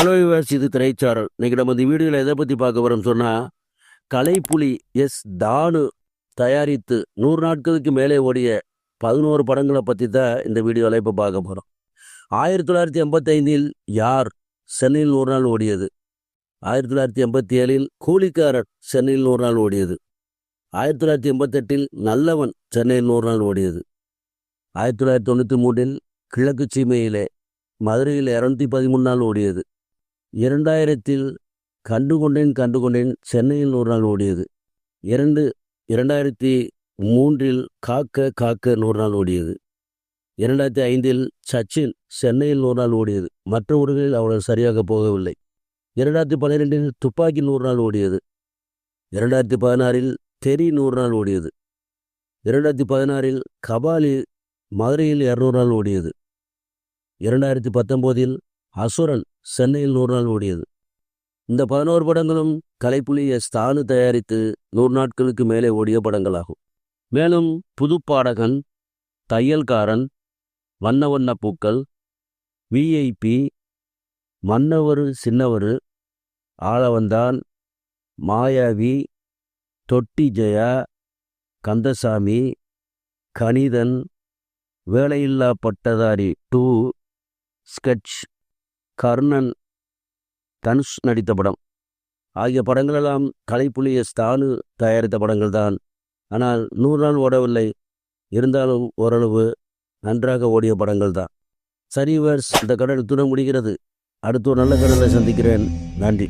Hello yours இது திரைச்சாரல். இன்றைக்கி நம்ம இந்த வீடியோவில் எதை பற்றி பார்க்க வரோம் சொன்னால் கலைப்புலி எஸ் தானு தயாரித்து நூறு நாட்களுக்கு மேலே ஓடிய பதினோரு படங்களை பற்றி தான் இந்த வீடியோவில் இப்போ பார்க்க போகிறோம் ஆயிரத்தி தொள்ளாயிரத்தி எண்பத்தைந்தில் யார் சென்னையில் நூறு நாள் ஓடியது? ஆயிரத்தி தொள்ளாயிரத்தி எண்பத்தி ஏழில் கூலிக்காரர் சென்னையில் நூறு நாள் ஓடியது. ஆயிரத்தி தொள்ளாயிரத்தி எண்பத்தெட்டில் நல்லவன் சென்னையில் நூறு நாள் ஓடியது. ஆயிரத்தி தொள்ளாயிரத்தி தொண்ணூற்றி மூன்றில் கிழக்கு சீமையிலே மதுரையில் இரநூத்தி பதிமூணு நாள் ஓடியது. இரண்டாயிரத்தில் கண்டுகொண்டேன் கண்டுகொண்டேன். சென்னையில் நூறு நாள் ஓடியது. இரண்டு இரண்டாயிரத்தி மூன்றில் காக்க காக்க நூறு நாள் ஓடியது. இரண்டாயிரத்தி ஐந்தில் சச்சின் சென்னையில் நூறு நாள் ஓடியது. மற்ற ஊர்களில் அவர்கள் சரியாக போகவில்லை. இரண்டாயிரத்தி பன்னிரெண்டில் துப்பாக்கி நூறு நாள் ஓடியது. இரண்டாயிரத்தி பதினாறில் தெரி நூறு நாள் ஓடியது. இரண்டாயிரத்தி பதினாறில் கபாலி மதுரையில் இரநூறு நாள் ஓடியது. இரண்டாயிரத்தி பத்தொம்போதில் அசுரன் சென்னையில் நூறு நாள் ஓடியது. இந்த பதினோரு படங்களும் கலைப்புலி எஸ் தானு தயாரித்து நூறு நாட்களுக்கு மேலே ஓடிய படங்களாகும். மேலும் புதுப்பாடகன் தையல்காரன் வண்ண வண்ண பூக்கள் விஐபி மன்னவர் சின்னவரு ஆளவந்தான் மாயாவி தொட்டி ஜெயா கந்தசாமி கணிதன் வேலையில்லா பட்டதாரி டூ ஸ்கெட்ச் கர்ணன் தனுஷ் நடித்த படம். ஆகிய படங்களெல்லாம் கலைப்புலிய எஸ் தயாரித்த படங்கள் தான் ஆனால் நூறு நாள் ஓடவில்லை. இருந்தாலும் ஓரளவு நன்றாக ஓடிய படங்கள் தான் சரிவர்ஸ் இந்த கடல் துணை முடிகிறது. அடுத்து ஒரு நல்ல கடலை சந்திக்கிறேன். நன்றி.